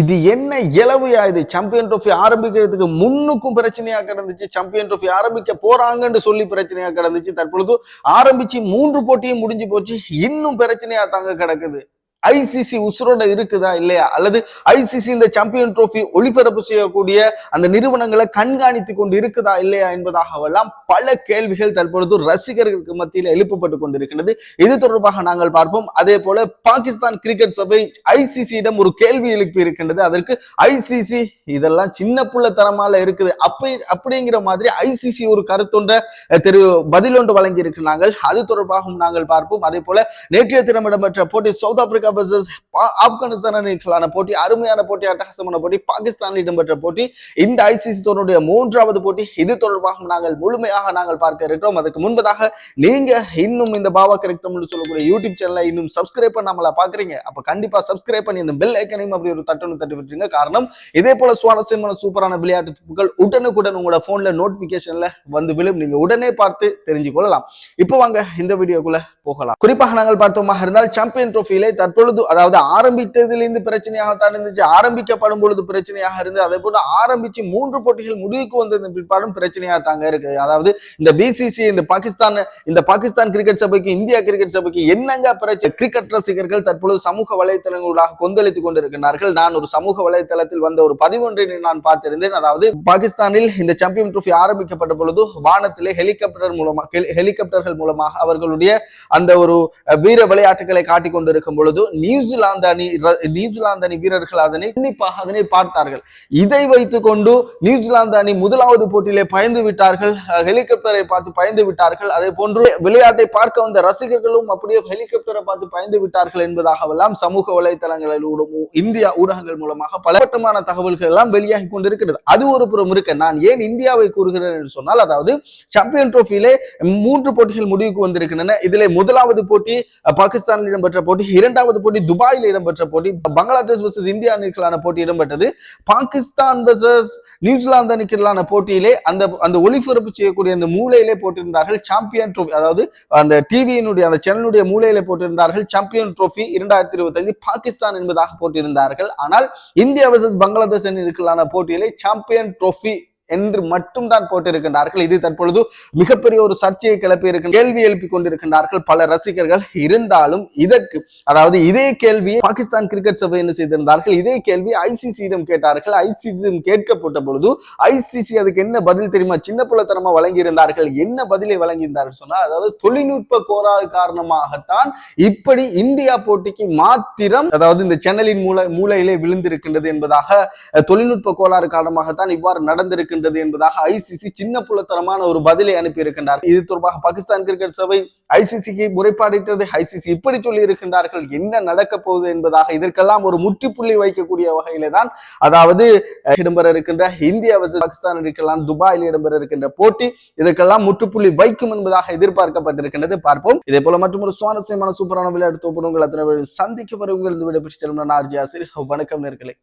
இது என்ன இளவையா? இது சாம்பியன் ட்ரோஃபி ஆரம்பிக்கிறதுக்கு முன்னுக்கும் பிரச்சனையா கிடந்துச்சு. சாம்பியன் ட்ரோஃபி ஆரம்பிக்க போறாங்கன்னு சொல்லி பிரச்சனையா கிடந்துச்சு. தற்பொழுது ஆரம்பிச்சு மூன்று போட்டியும் முடிஞ்சு போச்சு. இன்னும் பிரச்சனையா தாங்க கிடக்குது. ஐசிசி உசுரோட இருக்குதா இல்லையா? அல்லது ஐசிசி இந்த சாம்பியன் ட்ரோஃபி ஒளிபரப்பு செய்யக்கூடிய அந்த நிறுவனங்களை கண்காணித்து கொண்டு இருக்குதா இல்லையா என்பதாகவெல்லாம் பல கேள்விகள் தற்பொழுது ரசிகர்களுக்கு மத்தியில் எழுப்பப்பட்டு கொண்டிருக்கிறது. இது தொடர்பாக நாங்கள் பார்ப்போம். அதே போல பாகிஸ்தான் கிரிக்கெட் சபை ஐசிசியிடம் ஒரு கேள்வி எழுப்பி இருக்கின்றது. அதற்கு ஐசிசி இதெல்லாம் சின்ன புள்ளத்தனமால இருக்குது. அப்படி அப்படிங்கிற மாதிரி ஐசிசி ஒரு கருத்தொன்ற தெரு பதிலொன்று வழங்கி இருக்கிறார்கள் அது தொடர்பாகவும் நாங்கள் பார்ப்போம். அதே போல நேற்றைய தினம் இடம்பெற்ற போட்டி சவுத் ஆப்பிரிக்கா வர்சஸ் ஆப்கானிஸ்தான் அணிகளான போட்டி அருமையான போட்டி அட்டகாசமான போட்டி பாகிஸ்தானில் இடம்பெற்ற போட்டி. இந்த ஐசிசி தொடருடைய மூன்றாவது போட்டி. இது தொடர்பாக நாங்கள் முழுமையாக நாங்கள் பார்க்க இருக்கிறோம். அதுக்கு முன்பதாக நீங்க இன்னும் இந்த பாபா கரெக்ட் தமிழ் சொல்லக்கூடிய யூடியூப் சேனலை இன்னும் சப்ஸ்கிரைப் பண்ணாமல பாக்குறீங்க? அப்ப கண்டிப்பா சப்ஸ்கிரைப் பண்ணி இந்த பெல் ஐக்கனையும் அப்படி ஒரு தட்டணும் தட்டி விட்டுருங்க. காரணம் இதே போல சுவாரஸ்யமான சூப்பரான விளையாட்டு துப்புகள் உடனுக்குடன் உங்களோட போன்ல நோட்டிபிகேஷன்ல வந்து விழும். நீங்க உடனே பார்த்து தெரிஞ்சு கொள்ளலாம் இப்போ வாங்க இந்த வீடியோக்குள்ள போகலாம். குறிப்பாக நாங்கள் பார்த்தோமாக இருந்தால் சாம்பியன் ட்ரோஃபியிலே பொழுது அதாவது ஆரம்பித்ததிலிருந்து பிரச்சனையாகத்தான் இருந்துச்சு ஆரம்பிக்கப்படும் பொழுது பிரச்சனையாக இருந்து அதே போல ஆரம்பிச்சு மூன்று போட்டிகள் முடிவுக்கு வந்ததன் பிற்பாடும் பிரச்சனையாக தாங்க இருக்கு அதாவது இந்த பிசிசி இந்த பாகிஸ்தான் இந்த பாகிஸ்தான் கிரிக்கெட் சபைக்கு இந்தியா கிரிக்கெட் சபைக்கு என்னங்க பிரச்சனை கிரிக்கெட் ரசிகர்கள் தற்பொழுது சமூக வலைத்தளங்களாக கொந்தளித்துக் கொண்டிருக்கிறார்கள். நான் ஒரு சமூக வலைத்தளத்தில் வந்த ஒரு பதிவொன்றை நான் பார்த்திருந்தேன். அதாவது பாகிஸ்தானில் இந்த சாம்பியன் ட்ரோஃபி ஆரம்பிக்கப்பட்ட பொழுது வானத்திலே ஹெலிகாப்டர் மூலமாக ஹெலிகாப்டர்கள் மூலமாக அவர்களுடைய அந்த ஒரு வீர விளையாட்டுகளை காட்டிக் கொண்டிருக்கும் பொழுது நியூசிலாந்து அணி நியூசிலாந்து அணி வீரர்கள் அதனை கண்டிப்பாக அதனை பார்த்தார்கள். இதை வைத்துக் கொண்டு நியூசிலாந்து அணி முதலாவது போட்டியிலே பயந்து விட்டார்கள். ஹெலிகாப்டரை பார்த்து பயந்து விட்டார்கள். அதே போன்று விளையாட்டை பார்க்க வந்த ரசிகர்களும் அப்படியே ஹெலிகாப்டரை பார்த்து பயந்து விட்டார்கள் என்பதாகவெல்லாம் சமூக வலைத்தளங்களிலூடும் இந்தியா ஊடகங்கள் மூலமாக பலவட்டமான தகவல்கள் எல்லாம் வெளியாகி கொண்டிருக்கிறது. அது ஒரு புறம் இருக்க நான் ஏன் இந்தியாவை கூறுகிறேன் என்று சொன்னால் அதாவது சாம்பியன் ட்ரோஃபியிலே மூன்று போட்டிகள் முடிவுக்கு வந்திருக்கின்றன. இதிலே முதலாவது போட்டி அஹ், பாகிஸ்தானில் இடம்பெற்ற போட்டி இரண்டாவது போட்டி துபாயில் இடம்பெற்ற போட்டி. பங்களாதேஷ் வர்சஸ் இந்தியா அணிகளான போட்டி இடம்பெற்றது. பாகிஸ்தான் வர்சஸ் நியூசிலாந்து அணிகளான போட்டியிலே அந்த அந்த ஒளிபரப்பு செய்யக்கூடிய அந்த மூலையிலே போட்டிருந்தார்கள். சாம்பியன் ட்ரோஃபி அதாவது அந்த டிவியினுடைய அந்த சேனலுடைய மூலையிலே போட்டிருந்தார்கள். சாம்பியன் ட்ரோஃபி இரண்டாயிரத்தி இருபத்தி பாகிஸ்தான் என்பதாக போட்டிருந்தார்கள். ஆனால் இந்தியா வர்சஸ் பங்களாதேஷ் அணிகளான போட்டியிலே சாம்பியன் ட்ரோஃபி என்று மட்டும் தான் போட்டிருக்கின்றார்கள். இது தற்பொழுது மிகப்பெரிய ஒரு சர்ச்சையை கிளப்பி இருக்க கேள்வி எழுப்பி கொண்டிருக்கின்றார்கள் பல ரசிகர்கள். இருந்தாலும் இதற்கு அதாவது இதே கேள்வியை பாகிஸ்தான் கிரிக்கெட் சபை என்ன செய்திருந்தார்கள்? இதே கேள்வி ஐசிசியிடம் கேட்டார்கள். ஐசிசியிடம் கேட்கப்பட்ட பொழுது ஐசிசி அதுக்கு என்ன பதில் தெரியுமா? சின்ன புலத்தனமா வழங்கியிருந்தார்கள். என்ன பதிலை வழங்கியிருந்தார்கள் சொன்னால் அதாவது தொழில்நுட்ப கோளாறு காரணமாகத்தான் இப்படி இந்தியா போட்டிக்கு மாத்திரம் அதாவது இந்த சேனலின் மூல மூலையிலே விழுந்திருக்கின்றது என்பதாக தொழில்நுட்ப கோளாறு காரணமாகத்தான் இவ்வாறு நடந்திருக்கு இருக்கின்றது என்பதாக ஐசிசி சின்ன புலத்தரமான ஒரு பதிலை அனுப்பியிருக்கின்றார். இது தொடர்பாக பாகிஸ்தான் கிரிக்கெட் சபை ஐசிசிக்கு முறைப்பாடிட்டது. ஐசிசி இப்படி சொல்லி இருக்கின்றார்கள். என்ன நடக்க போகுது என்பதாக இதற்கெல்லாம் ஒரு முற்றுப்புள்ளி வைக்கக்கூடிய வகையிலே தான் அதாவது இடம்பெற இருக்கின்ற இந்தியா வர்சஸ் பாகிஸ்தான் இருக்கலாம் துபாயில் இடம்பெற இருக்கின்ற போட்டி இதற்கெல்லாம் முற்றுப்புள்ளி வைக்கும் என்பதாக எதிர்பார்க்கப்பட்டிருக்கின்றது. பார்ப்போம். இதே போல மற்றும் ஒரு சுவாரஸ்யமான சூப்பரான விளையாட்டு தோப்பு உங்கள் அத்தனை பேரையும் சந்திக்க வரும் உங்கள் இந்த விட பிடிச்ச நான் ஆர்ஜி ஆசிரியர். வணக்கம் நேர்களை.